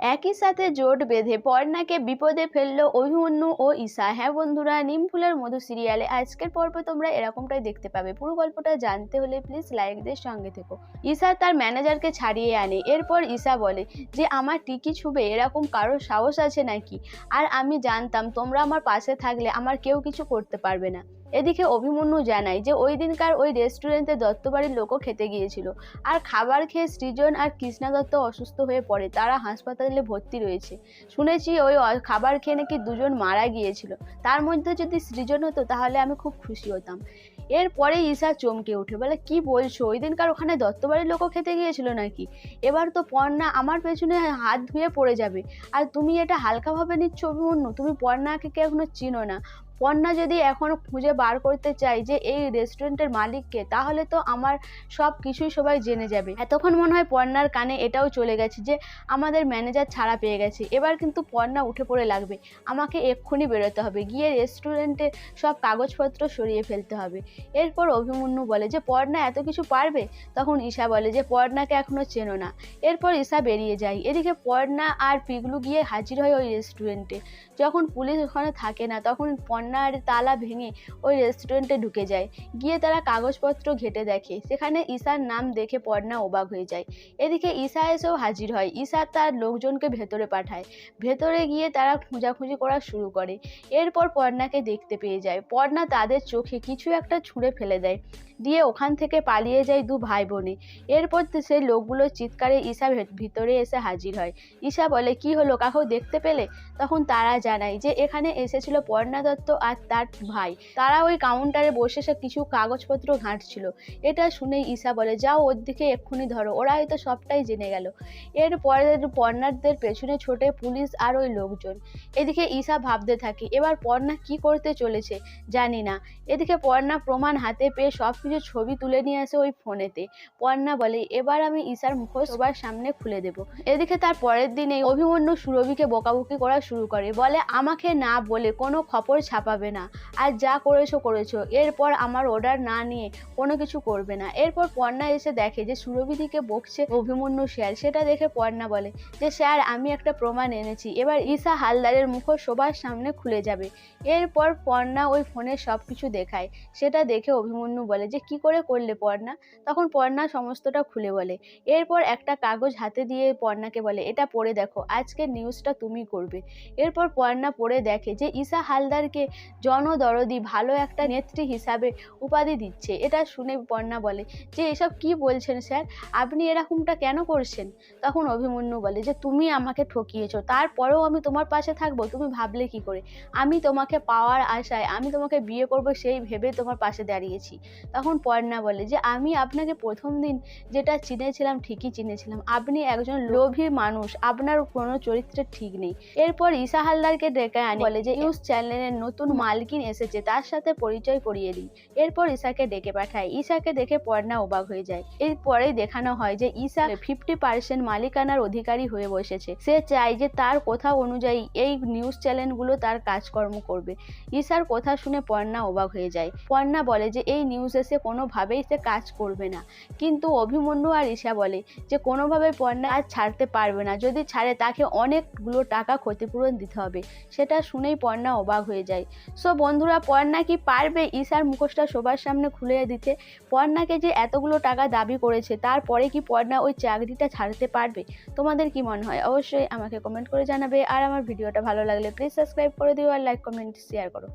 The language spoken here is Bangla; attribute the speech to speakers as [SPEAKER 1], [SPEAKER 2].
[SPEAKER 1] একই সাথে জোট বেঁধে পর্ণাকে বিপদে ফেলল অভিমন্যু ও ঈশা। হ্যাঁ বন্ধুরা নিমফুলের মধু সিরিয়ালে আজকের পর্বে তোমরা এরকমটাই দেখতে পাবে। পুরো গল্পটা জানতে হলে প্লিজ লাইকদের সঙ্গে থেকো। ঈশা তার ম্যানেজারকে ছাড়িয়ে আনে। এরপর ঈশা বলে যে, আমার টিকি ছুবে, এরকম কারোর সাহস আছে নাকি? আর আমি জানতাম তোমরা আমার পাশে থাকলে আমার কেউ কিছু করতে পারবে না। এদিকে অভিমন্যু জানায় যে ওই দিনকার ওই রেস্টুরেন্টে দত্তবাড়ির লোকও খেতে গিয়েছিল। আর খাবার খেয়ে সৃজন আর কৃষ্ণা দত্ত অসুস্থ হয়ে পড়ে। তারা হাসপাতালে ভর্তি রয়েছে। শুনেছি ওই খাবার খেয়ে নাকি দুজন মারা গিয়েছিল। তার মধ্যে যদি সৃজন হতো তাহলে আমি খুব খুশি হতাম। এরপরে ঈশা চমকে উঠে বলে, কি বলছো? ওই দিনকার ওখানে দত্তবাড়ির লোকও খেতে গিয়েছিল নাকি? এবার তো পর্ণা আমার পেছনে হাত ধুয়ে পড়ে যাবে। আর তুমি এটা হালকাভাবে নিচ্ছ অভিমন্যু? তুমি পর্ণাকে কে এখনও চিনো না। পর্ণা যদি এখনও খুঁজে বার করতে চাই যে এই রেস্টুরেন্টের মালিককে, তাহলে তো আমার সব কিছুই সবাই জেনে যাবে। এতক্ষণ মনে হয় পর্ণার কানে এটাও চলে গেছে যে আমাদের ম্যানেজার ছাড়া পেয়ে গেছে। এবার কিন্তু পর্ণা উঠে পড়ে লাগবে। আমাকে এক্ষুনি বেরোতে হবে। গিয়ে রেস্টুরেন্টে সব কাগজপত্র সরিয়ে ফেলতে হবে। এরপর অভিমন্যু বলে যে পর্ণা এত কিছু পারবে? তখন ঈশা বলে যে পর্ণাকে এখনও চেনো না। এরপর ঈশা বেরিয়ে যায়। এদিকে পর্ণা আর পিগলু গিয়ে হাজির হয় ওই রেস্টুরেন্টে যখন পুলিশ ওখানে থাকে না, তখন পর্ণার তালা ভেঙে ওই রেস্টুরেন্টে ঢুকে যায়। গিয়ে তারা কাগজপত্র ঘেটে দেখে। সেখানে ঈশার নাম দেখে পর্ণা অবাক হয়ে যায়। এদিকে ঈশা এসেও হাজির হয়। ঈশা তার লোকজনকে ভেতরে পাঠায়। ভেতরে গিয়ে তারা খোঁজাখুঁজি করা শুরু করে। এরপর পর্ণাকে দেখতে পেয়ে যায়। পর্ণা তাদের চোখে কিছু একটা ছুঁড়ে ফেলে দেয়। দিয়ে ওখান থেকে পালিয়ে যায় দু ভাই বোনে এরপর সেই লোকগুলোর চিৎকারে ঈশা ভিতরে এসে হাজির হয়। ঈশা বলে, কি হলো কাকেও দেখতে পেলে? তখন তারা জানায় যে, এখানে এসেছিল পর্ণা দত্ত আর তার ভাই। তারা ওই কাউন্টারে বসে সে কিছু কাগজপত্র ঘাঁটছিল। এটা শুনে ঈশা বলে, যাও ওর দিকে এক্ষুনি ধরো, ওরা হয়তো সবটাই জেনে গেল। এরপরে পর্ণাদের পেছনে ছোটে পুলিশ আর ওই লোকজন। এদিকে ঈশা ভাবতে থাকে, এবার পর্ণা কি করতে চলেছে? জানি না। এদিকে পর্ণা প্রমাণ হাতে পেয়ে সব কিছু ছবি তুলে নিয়ে আসে ওই ফোনেতে। পর্ণা বলে, এবার আমি ঈশার মুখোশ সবার সামনে খুলে দেব। এদিকে তার পরের দিনে অভিমন্যু সুরভিকে বকাবকি করা শুরু করে। বলে, আমাকে না বলে কোনো খবর ছাপাবে না। আর যা করেছ করেছ। এরপর আমার অর্ডার না নিয়ে কোনো কিছু করবে না। এরপর পর্ণা এসে দেখে যে সুরভিদিকে বকছে অভিমন্যু স্যার সেটা দেখে পর্ণা বলে, যে স্যার আমি একটা প্রমাণ এনেছি। এবার ঈশা হালদারের মুখোশ সবার সামনে খুলে যাবে। এরপর পর্ণা ওই ফোনে সব কিছু দেখায়। সেটা দেখে অভিমন্যু বলে, যে কি করে করলে পর্ণা? তখন পর্ণা সমস্তটা খুলে বলে। এরপর একটা কাগজ হাতে দিয়ে পর্ণাকে বলে, এটা পড়ে দেখো, আজকের নিউজটা তুমি করবে। এরপর পর্ণা পড়ে দেখে যে ঈশা হালদারকে জনদরদি ভালো একটা নেত্রী হিসাবে উপাধি দিচ্ছে। এটা শুনে পর্ণা বলে, যে এসব কি বলছেন স্যার? আপনি এরকমটা কেন করছেন? তখন অভিমন্যু বলে, যে তুমি আমাকে ঠকিয়েছ, তারপরেও আমি তোমার পাশে থাকব, তুমি ভাবলে কি করে? আমি তোমাকে পাওয়ার আশায়, আমি তোমাকে বিয়ে করব সেই ভেবে তোমার পাশে দাঁড়িয়েছি। তখন পর্ণা বলে যে, আমি আপনাকে প্রথম দিন যেটা চিনেছিলাম ঠিকই চিনেছিলাম। আপনি একজন লোভী মানুষ, আপনার কোনো চরিত্রের ঠিক নেই। এরপর ঈশা হালদারকে ডেকে আনি, বলে যে, নিউজ চ্যানেলের নতুন মালকিন এসেছে, তার সাথে পরিচয় করিয়ে দিই। এরপর ঈশাকে ডেকে পাঠায়। ঈশাকে দেখে পর্ণা অবাক হয়ে যায়। এরপরেই দেখানো হয় যে, ঈশা ফিফটি পার্সেন্ট মালিকানার অধিকারী হয়ে বসেছে। সে চায় যে, তার কথা অনুযায়ী এই নিউজ চ্যানেলগুলো তার কাজকর্ম করবে। ঈশার কথা শুনে পর্ণা অবাক হয়ে যায়। পর্ণা বলে যে, এই নিউজে সে কোনোভাবেই সে কাজ করবে না। কিন্তু অভিমন্যু আর ঈশা বলে যে, কোনোভাবে পর্ণা আর ছাড়তে পারবে না। যদি ছাড়ে, তাকে অনেকগুলো টাকা ক্ষতিপূরণ দিতে হবে সেটা শুনেই পর্ণা অবাক হয়ে যায়। সো বন্ধুরা পর্ণা কি পারবে ঈশার মুখোশটা সবার সামনে খুলে দিতে পর্ণাকে যে এতগুলো টাকা দাবি করেছে, তারপরে কি পর্ণা ওই চাকরিটা ছাড়তে পারবে? তোমাদের কি মনে হয়? অবশ্যই আমাকে কমেন্ট করে জানাবে। আর আমার ভিডিওটা ভালো লাগলে প্লিজ সাবস্ক্রাইব করে দিও আর লাইক কমেন্ট শেয়ার করো।